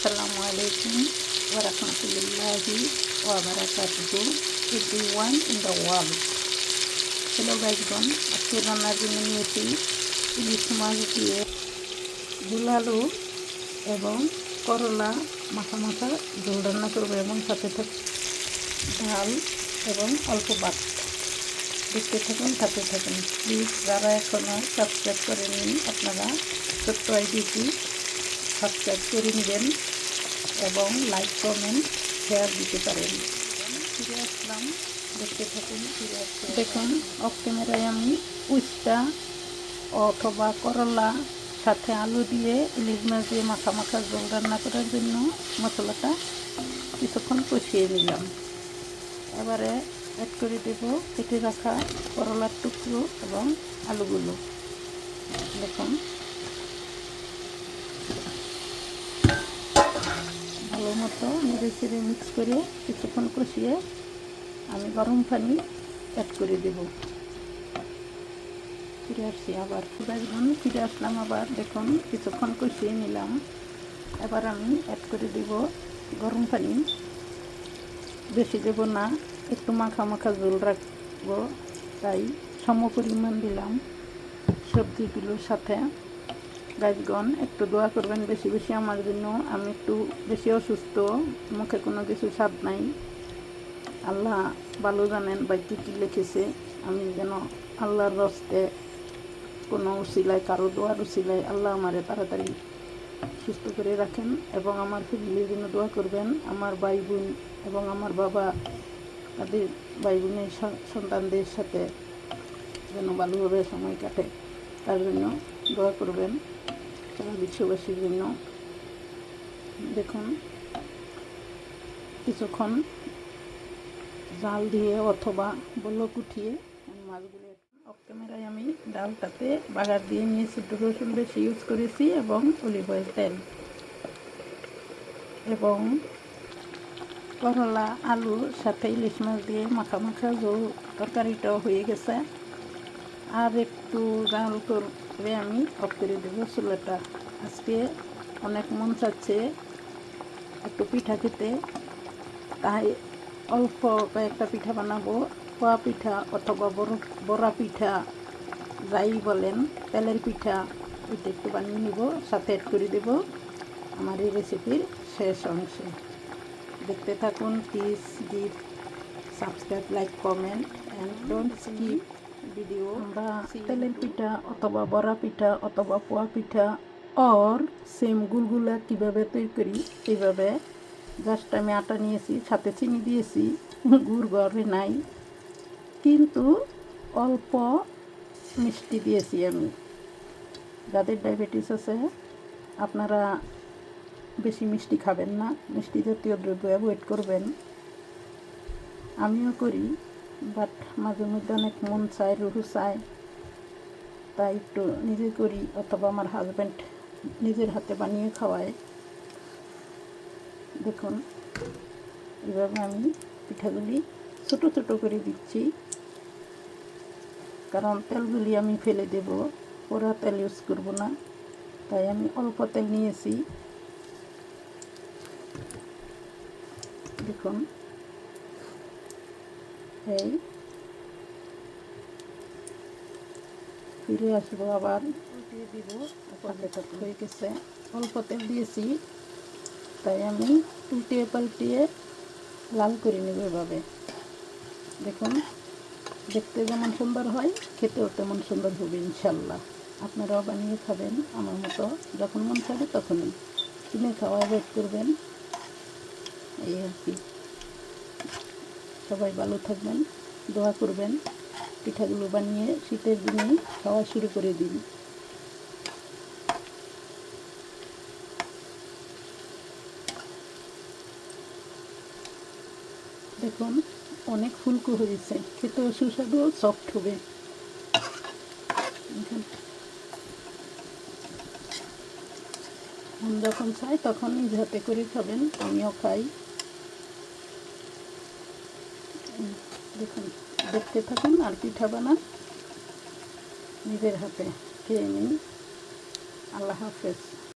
আসসালামু আলাইকুম ওয়া রাহমাতুল্লাহি ওয়া বারাকাতুহু everyone in the world hello গাইজগণ আজকে রান্নার জন্য নিয়েছি ইলিশ মাছ দিয়ে ঝুলালু এবং করলা মাখা মাখা ঝোল রান্না করব এবং সাথে থাক ডাল এবং অল্প ভাত। দেখতে থাকুন, সাথে থাকুন। প্লিজ যারা এখনও সাবস্ক্রাইব করেননি, আপনারা ছোট্ট আইডিটি সাবস্ক্রাইব করে নেবেন এবং লাইক কমেন্ট শেয়ার দিতে পারেন। ফিরে আসলাম। দেখতে থাকুন, ফিরে আসলাম দেখুন অফ ক্যামেরায় আমি উস্তা অথবা করলা, সাথে আলু দিয়ে ইলিশ মাছ দিয়ে মাখা মাখা জল রান্না করার জন্য মশলাটা কিছুক্ষণ কষিয়ে নিলাম। এবারে অ্যাড করে দেব কেটে রাখা করলার টুকরো এবং আলুগুলো। দেখুন মতো নেড়ে মিক্স করে কিছুক্ষণ কষিয়ে আমি গরম পানি অ্যাড করে দেব। ফিরে আসছি আবার। দেখুন ফিরে আসলাম আবার। দেখুন, কিছুক্ষণ কষিয়ে নিলাম। এবার আমি অ্যাড করে দেব গরম পানি। বেশি দেব না, একটু মাখা মাখা জল রাখব। তাই সম পরিমাণ দিলাম সবজিগুলোর সাথে। গাছগণ একটু দোয়া করবেন বেশি বেশি আমার জন্য। আমি একটু বেশি অসুস্থ, মুখে কোনো কিছু স্বাদ নাই। আল্লাহ ভালো জানেন বা কী কী লিখেছে। আমি যেন আল্লাহর রস্তে কোনো উচিলায় কারও দোয়ার উচিলায় আল্লাহ আমারে তাড়াতাড়ি সুস্থ করে রাখেন এবং আমার ফ্যামিলির জন্য দোয়া করবেন। আমার ভাই বোন এবং আমার বাবা, তাদের ভাই বোনের সন্তানদের সাথে যেন ভালোভাবে সময় কাটে। তার জন্য দোয়া করবেন। বিশ্ববাসীর জন্য। দেখুন, কিছুক্ষণ জাল দিয়ে অথবা বলক উঠিয়ে মাছগুলো অফ ক্যামেরায় আমি ডালটাতে বাগার দিয়ে নিয়েছি রসুন বেশি ইউজ করেছি এবং অলিভ অয়েল তেল। এবং করলা আলু সাথে ইলিশ মাছ দিয়ে মাখা মাখা জল তরকারিটাও হয়ে গেছে। আর একটু জাল করে আমি অফ করে দেবো। চুলাটা আজকে অনেক মন চাচ্ছে একটু পিঠা খেতে। তাই অল্প কয়েকটা পিঠা বানাবো। খোয়া পিঠা অথবা বড়, বড়া পিঠা, যাই বলেন, তেলের পিঠা ওইটা একটু বানিয়ে নিব, সাথে অ্যাড করে দেব। আমার এই রেসিপির শেষ অংশে। দেখতে থাকুন please give subscribe like comment and don't skip video আমরা তেলের পিঠা অথবা বড়া পিঠা অথবা পোয়া পিঠা অর সেম গুলগুলা কীভাবে তৈরি করি সেইভাবে জাস্ট আমি আটা নিয়েছি সাথে চিনি দিয়েছি গুড় ঘরে নাই কিন্তু অল্প মিষ্টি দিয়েছি আমি। যাদের ডায়াবেটিস আছে আপনারা বেশি মিষ্টি খাবেন না মিষ্টি জাতীয় দ্রব্য অ্যাভয়েড করবেন। আমিও করি। বাট মাঝে মধ্যে অনেক মন চায় রুহু চায়। তাই একটু নিজে করি অথবা আমার হাজব্যান্ড নিজের হাতে বানিয়ে খাওয়ায়। দেখুন এভাবে আমি পিঠাগুলি ছোট ছোট করে দিচ্ছি। কারণ তেলগুলি আমি ফেলে দেব, ওরা তেল ইউজ করব না। তাই আমি অল্প তেল নিয়েছি। দেখুন এই ফিরে আসব আবার। দিয়ে দিব। পাল্টে হয়ে গেছে। অল্প তেল দিয়েছি। তাই আমি উল্টিয়ে পাল্টিয়ে লাল করে নেব এভাবে। দেখুন দেখতে যেমন সুন্দর হয় খেতেও তেমন সুন্দর হবে ইনশাল্লাহ। আপনারাও বানিয়ে খাবেন আমার মতো। যখন মন চাবে তখনই কিনে খাওয়া অ্যাভয়েড করবেন। এই আর কি। সবাই ভালো থাকবেন, দোয়া করবেন। পিঠাগুলো বানিয়ে শীতের দিনে খাওয়া শুরু করে দিন। দেখুন, অনেক ফুলকো হয়েছে। খেতেও সুস্বাদু সফট হবে। যখন চাই তখন হাতে করে খাবেন, আমিও খাই। দেখুন দেখতে থাকুন আর পিঠা বানান। নিজের হাতে খেয়ে নিন। আল্লাহ হাফেজ।